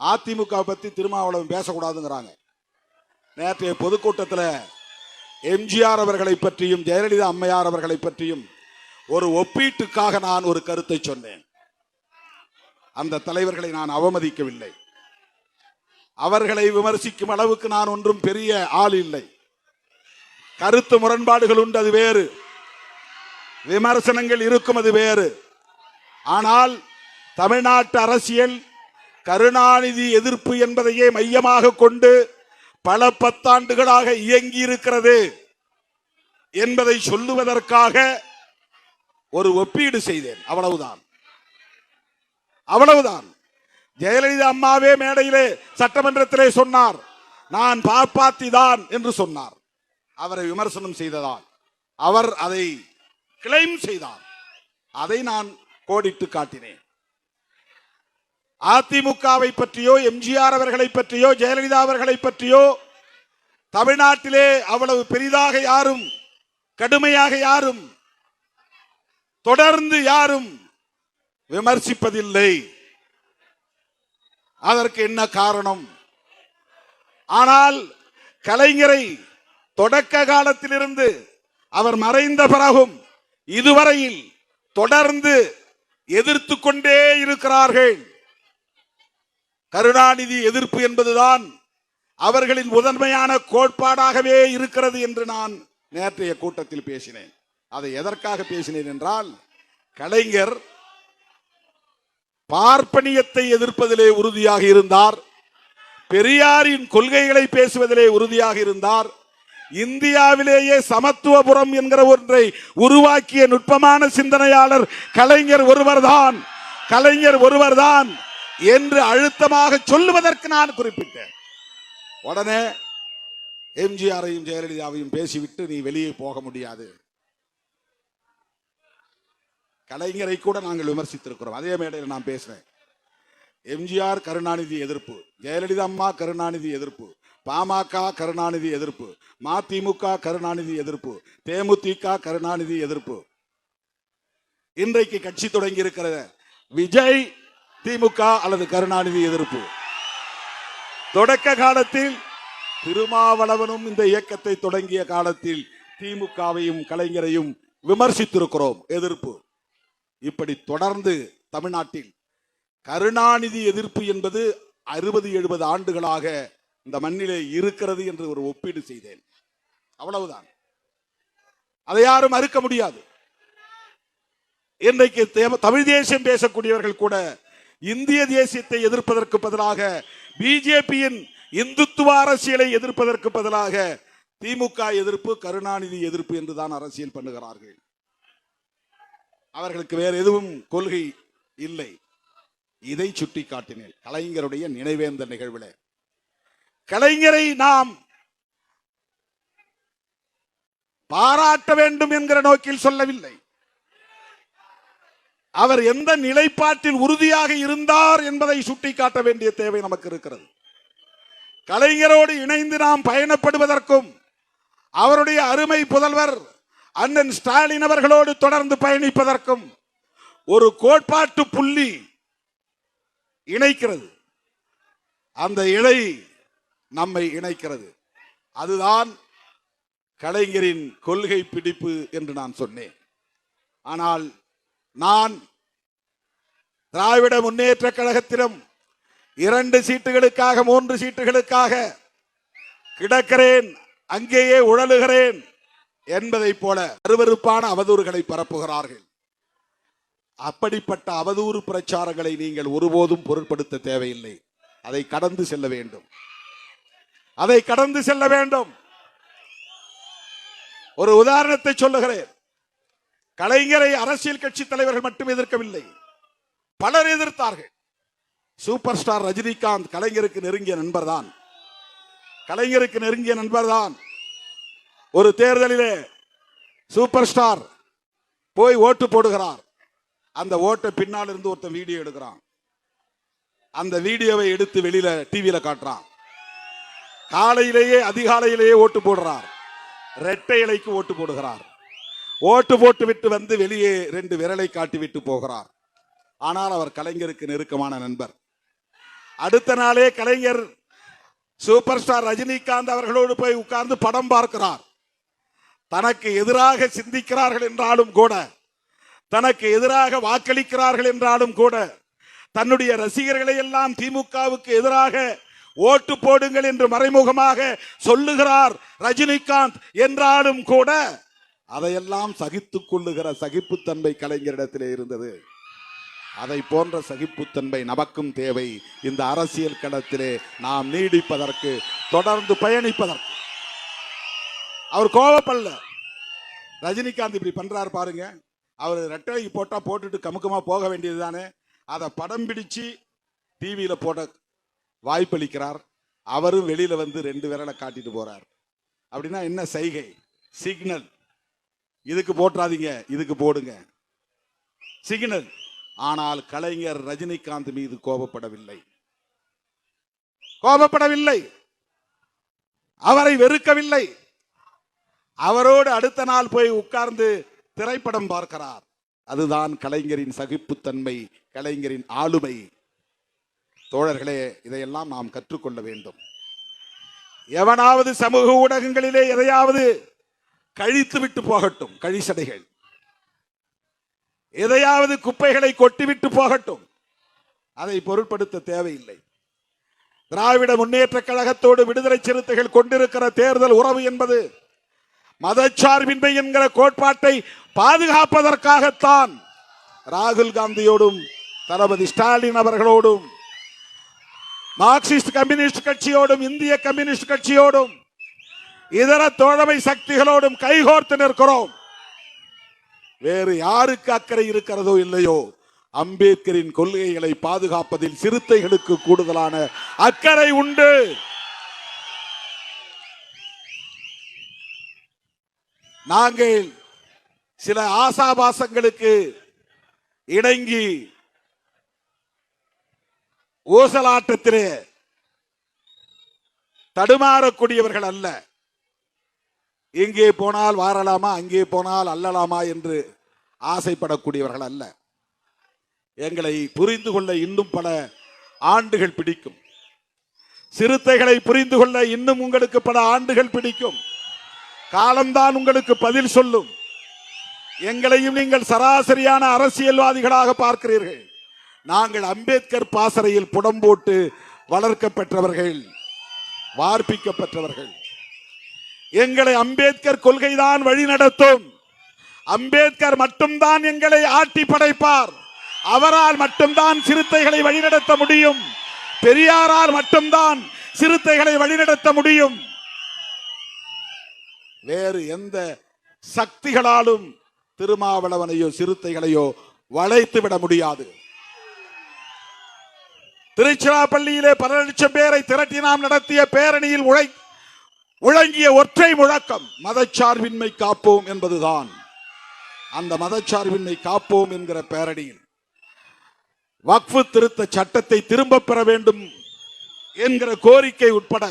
அதிமுக பத்தி திருமாவளவன் பேசக்கூடாதுங்கிறாங்க. நேற்றைய பொதுக்கூட்டத்தில் எம்ஜிஆர் அவர்களை பற்றியும் ஜெயலலிதா அம்மையார் அவர்களை பற்றியும் ஒரு ஒப்பீட்டுக்காக நான் ஒரு கருத்தை சொன்னேன். அந்த தலைவர்களை நான் அவமதிக்கவில்லை. அவர்களை விமர்சிக்கும் அளவுக்கு நான் ஒன்றும் பெரிய ஆள் இல்லை. கருத்து முரண்பாடுகள் உண்டு அது வேறு. விமர்சனங்கள் இருக்கும் அது வேறு. ஆனால் தமிழ்நாட்டு அரசியல் கருணாநிதி எதிர்ப்பு என்பதையே மையமாக கொண்டு பல பத்தாண்டுகளாக இயங்கி இருக்கிறது என்பதை சொல்லுவதற்காக ஒரு ஒப்பீடு செய்தேன். அவ்வளவுதான். அவ்வளவுதான். ஜெயலலிதா அம்மாவே மேடையிலே சட்டமன்றத்திலே சொன்னார் நான் பாப்பாத்தி தான் என்று சொன்னார். அவரை விமர்சனம் செய்ததால். அவர் அதை கிளைம் செய்தார். அதை நான் கோடிட்டு காட்டினேன். அதிமுகவை பற்றியோ எம்ஜிஆர் அவர்களை பற்றியோ ஜெயலலிதா அவர்களை பற்றியோ தமிழ்நாட்டிலே அவ்வளவு பெரிதாக யாரும் கடுமையாக யாரும் தொடர்ந்து யாரும் விமர்சிப்பதில்லை. அதற்கு என்ன காரணம்? ஆனால் கலைஞரை தொடக்க காலத்திலிருந்து அவர் மறைந்த பிறகும் இதுவரையில் தொடர்ந்து எதிர்த்து கொண்டே இருக்கிறார்கள். கருணாநிதி எதிர்ப்பு என்பதுதான் அவர்களின் முதன்மையான கோட்பாடாகவே இருக்கிறது என்று நான் நேற்றைய கூட்டத்தில் பேசினேன். அதை எதற்காக பேசினேன் என்றால் கலைஞர் பார்ப்பனியத்தை எதிர்ப்பதிலே உறுதியாக இருந்தார் பெரியாரின் கொள்கைகளை பேசுவதிலே உறுதியாக இருந்தார் இந்தியாவிலேயே சமத்துவபுரம் என்கிற ஒன்றை உருவாக்கிய நுட்பமான சிந்தனையாளர் கலைஞர் ஒருவர்தான். கலைஞர் ஒருவர்தான். என்று அழுத்தமாக சொல்லுவதற்கு நான் குறிப்பிட்டேன். உடனே எம்ஜிஆரையும் ஜெயலலிதாவையும் பேசிவிட்டு நீ வெளியே போக முடியாது. கலைஞரை கூட நாங்கள் விமர்சித்திருக்கிறோம். அதே மேடையில் நான் பேசுறேன். எம்ஜிஆர் கருணாநிதி எதிர்ப்பு ஜெயலலிதா அம்மா கருணாநிதி எதிர்ப்பு பாமக கருணாநிதி எதிர்ப்பு மதிமுக கருணாநிதி எதிர்ப்பு தேமுதிக கருணாநிதி எதிர்ப்பு. இன்றைக்கு கட்சி தொடங்கி இருக்கிற விஜய் திமுக அல்லது கருணாநிதி எதிர்ப்பு. தொடக்க காலத்தில் திருமாவளவனும் இந்த இயக்கத்தை தொடங்கிய காலத்தில் திமுகவையும் கலைஞரையும் விமர்சித்திருக்கிறோம். எதிர்ப்பு. இப்படி தொடர்ந்து தமிழ்நாட்டில் கருணாநிதி எதிர்ப்பு என்பது அறுபது எழுபது ஆண்டுகளாக இந்த மண்ணிலே இருக்கிறது என்று ஒரு ஒப்பீடு செய்தேன். அவ்வளவுதான். அதை யாரும் மறுக்க முடியாது. இன்றைக்கு தமிழ் தேசியம் பேசக்கூடியவர்கள் கூட இந்திய தேசியத்தை எதிர்ப்பதற்கு பதிலாக பிஜேபியின் இந்துத்துவ அரசியலை எதிர்ப்பதற்கு பதிலாக திமுக எதிர்ப்பு கருணாநிதி எதிர்ப்பு என்றுதான் அரசியல் பண்ணுகிறார்கள். அவர்களுக்கு வேற எதுவும் கொள்கை இல்லை. இதை சுட்டி காட்டினேன் கலைஞருடைய நினைவேந்த நிகழ்வில். கலைஞரை நாம் பாராட்ட வேண்டும் என்கிற நோக்கில் சொல்லவில்லை. அவர் எந்த நிலைப்பாட்டில் உறுதியாக இருந்தார் என்பதை சுட்டிக்காட்ட வேண்டிய தேவை நமக்கு இருக்கிறது. கலைஞரோடு இணைந்து நாம் பயணப்படுவதற்கும் அவருடைய அருமை புதல்வர் அண்ணன் ஸ்டாலின் அவர்களோடு தொடர்ந்து பயணிப்பதற்கும் ஒரு கோட்பாட்டு புள்ளி இணைக்கிறது. அந்த இழை நம்மை இணைக்கிறது. அதுதான் கலைஞரின் கொள்கை பிடிப்பு என்று நான் சொன்னேன். ஆனால் நான் திராவிட முன்னேற்ற கழகத்திலும் இரண்டு சீட்டுகளுக்காக மூன்று சீட்டுகளுக்காக கிடக்கிறேன் அங்கேயே உழலுகிறேன் என்பதைப் போல அருவருப்பான அவதூறுகளை பரப்புகிறார்கள். அப்படிப்பட்ட அவதூறு பிரச்சாரங்களை நீங்கள் ஒருபோதும் பொருட்படுத்த தேவையில்லை. அதை கடந்து செல்ல வேண்டும். அதை கடந்து செல்ல வேண்டும். ஒரு உதாரணத்தை சொல்லுகிறேன். கலைஞரை அரசியல் கட்சி தலைவர்கள் மட்டும் எதிர்க்கவில்லை. பலர் எதிர்த்தார்கள். சூப்பர் ஸ்டார் ரஜினிகாந்த் கலைஞருக்கு நெருங்கிய நண்பர்தான். கலைஞருக்கு நெருங்கிய நண்பர் தான் ஒரு தேர்தலிலே சூப்பர் ஸ்டார் போய் ஓட்டு போடுகிறார். அந்த ஓட்டை பின்னால் இருந்து ஒருத்தன் வீடியோ எடுக்கிறான். அந்த வீடியோவை எடுத்து வெளியில டிவியில காட்டுறான். காலையிலேயே அதிகாலையிலேயே ஓட்டு போடுறார். ரெட்டை இலைக்கு ஓட்டு போடுகிறார். ஓட்டு போட்டு விட்டு வந்து வெளியே ரெண்டு விரலை காட்டி விட்டு போகிறார். ஆனால் அவர் கலைஞருக்கு நெருக்கமான நண்பர். அடுத்த நாளே கலைஞர் சூப்பர் ஸ்டார் ரஜினிகாந்த் அவர்களோடு போய் உட்கார்ந்து படம் பார்க்கிறார். தனக்கு எதிராக சிந்திக்கிறார்கள் என்றாலும் கூட தனக்கு எதிராக வாக்களிக்கிறார்கள் என்றாலும் கூட தன்னுடைய ரசிகர்களை எல்லாம் திமுகவுக்கு எதிராக ஓட்டு போடுங்கள் என்று மறைமுகமாக சொல்லுகிறார் ரஜினிகாந்த் என்றாலும் கூட அதையெல்லாம் சகித்துக் கொள்ளுகிற சகிப்புத்தன்மை கலைஞரிடத்திலே இருந்தது. அதை போன்ற சகிப்புத்தன்மை நமக்கும் தேவை. இந்த அரசியல் களத்திலே நாம் நீடிப்பதற்கு தொடர்ந்து பயணிப்பதற்கு. அவர் கோவப்படல. ரஜினிகாந்த் இப்படி பண்றாரு பாருங்க. அவர் ரெட்டை போட்டா போட்டுட்டு கமுக்கமா போக வேண்டியது தானே. அதை படம் பிடிச்சு டிவியில போட வாய்ப்பளிக்கிறார். அவரும் வெளியில வந்து ரெண்டு விரலை காட்டிட்டு போறார். அப்படின்னா என்ன சைகை? சிக்னல் இதுக்கு போட்டுறாதீங்க. இதுக்கு போடுங்க. சிக்னல் ஆனால் கலைஞர் ரஜினிகாந்த் மீது கோபப்படவில்லை. கோபப்படவில்லை. அவரை வெறுக்கவில்லை. அவரோடு அடுத்த நாள் போய் உட்கார்ந்து திரைப்படம் பார்க்கிறார். அதுதான் கலைஞரின் சகிப்புத்தன்மை கலைஞரின் ஆளுமை. தோழர்களே இதையெல்லாம் நாம் கற்றுக்கொள்ள வேண்டும். எவனாவது சமூக ஊடகங்களிலே எதையாவது கழித்து விட்டு போகட்டும் கழிசடைகள். எதையாவது குப்பைகளை கொட்டிவிட்டு போகட்டும். அதை பொருட்படுத்த தேவையில்லை. திராவிட முன்னேற்ற கழகத்தோடு விடுதலை சிறுத்தைகள் கொண்டிருக்கிற தேர்தல் உறவு என்பது மதச்சார்பின்மை என்கிற கோட்பாட்டை பாதுகாப்பதற்காகத்தான் ராகுல் காந்தியோடும் தளபதி ஸ்டாலின் அவர்களோடும் மார்க்சிஸ்ட் கம்யூனிஸ்ட் கட்சியோடும் இந்திய கம்யூனிஸ்ட் கட்சியோடும் இதர தோழமை சக்திகளோடும் கைகோர்த்து நிற்கிறோம். வேறு யாருக்கு அக்கறை இருக்கிறதோ இல்லையோ அம்பேத்கரின் கொள்கைகளை பாதுகாப்பதில் சிறுத்தைகளுக்கு கூடுதலான அக்கறை உண்டு. நாங்கள் சில ஆசாபாசங்களுக்கு இணங்கி ஊசலாட்டத்திலே தடுமாறக்கூடியவர்கள் அல்ல. இங்கே போனால் வாரலாமா அங்கே போனால் அல்லலாமா என்று ஆசைப்படக்கூடியவர்கள் அல்ல. எங்களை புரிந்து கொள்ள இன்னும் பல ஆண்டுகள் பிடிக்கும். சிறுத்தைகளை புரிந்து கொள்ள இன்னும் உங்களுக்கு பல ஆண்டுகள் பிடிக்கும். காலம்தான் உங்களுக்கு பதில் சொல்லும். எங்களையும் நீங்கள் சராசரியான அரசியல்வாதிகளாக பார்க்கிறீர்கள். நாங்கள் அம்பேத்கர் பாசறையில் புடம் போட்டு வளர்க்கப்பெற்றவர்கள் வார்ப்பிக்கப்பெற்றவர்கள். எங்களை அம்பேத்கர் கொள்கைதான் வழி நடத்தும் அம்பேத்கர் மட்டும்தான் எங்களை ஆட்டி படைப்பார். அவரால் மட்டும்தான் சிறுத்தைகளை வழிநடத்த முடியும். பெரியாரால் மட்டும்தான் சிறுத்தைகளை வழிநடத்த முடியும். வேறு எந்த சக்திகளாலும் திருமாவளவனையோ சிறுத்தைகளையோ வளைத்து விட முடியாது. திருச்சிராப்பள்ளியிலே பல லட்சம் பேரை திரட்டி நாம் நடத்திய பேரணியில் உழை முழங்கிய ஒற்றை முழக்கம் மதச்சார்பின்மை காப்போம் என்பதுதான். அந்த மதச்சார்பின்மை காப்போம் என்கிற பேரடியில் வக்ஃபு திருத்த சட்டத்தை திரும்ப பெற வேண்டும் என்கிற கோரிக்கை உட்பட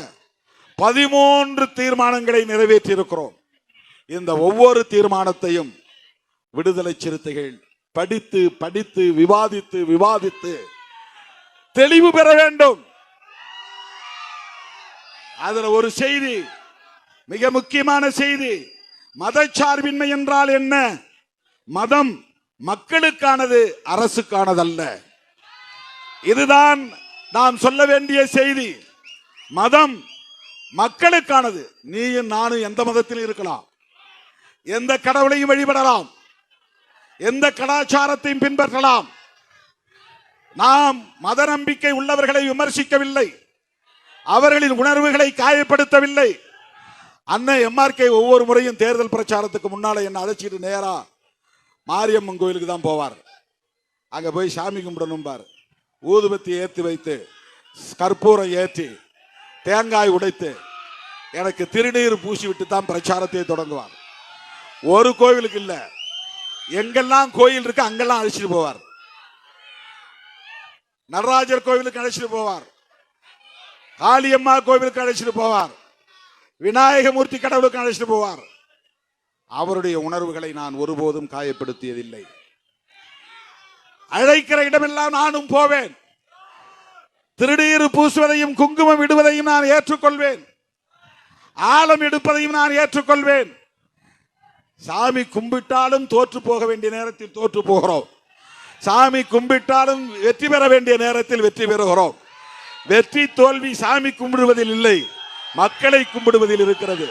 பதிமூன்று தீர்மானங்களை நிறைவேற்றியிருக்கிறோம். இந்த ஒவ்வொரு தீர்மானத்தையும் விடுதலை சிறுத்தைகள் படித்து படித்து விவாதித்து விவாதித்து தெளிவு பெற வேண்டும். அதுல ஒரு செய்தி மிக முக்கியமான செய்தி. மதச்சார்பின்மை என்றால் என்ன? மதம் மக்களுக்கானது அரசுக்கானதல்ல. இதுதான் நாம் சொல்ல வேண்டிய செய்தி. மதம் மக்களுக்கானது. நீயும் நானும் எந்த மதத்தில் இருக்கலாம். எந்த கடவுளையும் வழிபடலாம். எந்த கலாச்சாரத்தையும் பின்பற்றலாம். நாம் மத நம்பிக்கை உள்ளவர்களை விமர்சிக்கவில்லை. அவர்களின் உணர்வுகளை காயப்படுத்தவில்லை. அண்ணன் எம்ஆர்கே ஒவ்வொரு முறையும் தேர்தல் பிரச்சாரத்துக்கு முன்னால என்னை அழைச்சிட்டு நேரா மாரியம்மன் கோயிலுக்கு தான் போவார். அங்கே போய் சாமி கும்பிடணும் பார். ஊதுபத்தி ஏற்றி வைத்து கற்பூரம் ஏற்றி தேங்காய் உடைத்து எனக்கு திருநீர் பூசி விட்டு தான் பிரச்சாரத்தை தொடங்குவார். ஒரு கோவிலுக்கு இல்லை. எங்கெல்லாம் கோயில் இருக்கு அங்கெல்லாம் அழைச்சிட்டு போவார். நடராஜர் கோவிலுக்கு அழைச்சிட்டு போவார். காளியம்மா கோவிலுக்கு அழைச்சிட்டு போவார். விநாயகமூர்த்தி கடவுளுக்கு அழைச்சிட்டு போவார். அவருடைய உணர்வுகளை நான் ஒருபோதும் காயப்படுத்தியதில்லை. அழைக்கிற இடமெல்லாம் நானும் போவேன். திருநீறு பூசுவதையும் குங்குமம் இடுவதையும் நான் ஏற்றுக்கொள்வேன். ஆழம் எடுப்பதையும் நான் ஏற்றுக்கொள்வேன். சாமி கும்பிட்டாலும் தோற்று போக வேண்டிய நேரத்தில் தோற்று போகிறோம். சாமி கும்பிட்டாலும் வெற்றி பெற வேண்டிய நேரத்தில் வெற்றி பெறுகிறோம். வெற்றி தோல்வி சாமி கும்பிடுவதில் இல்லை. மக்களை கும்பிடுவதில் இருக்கிறது.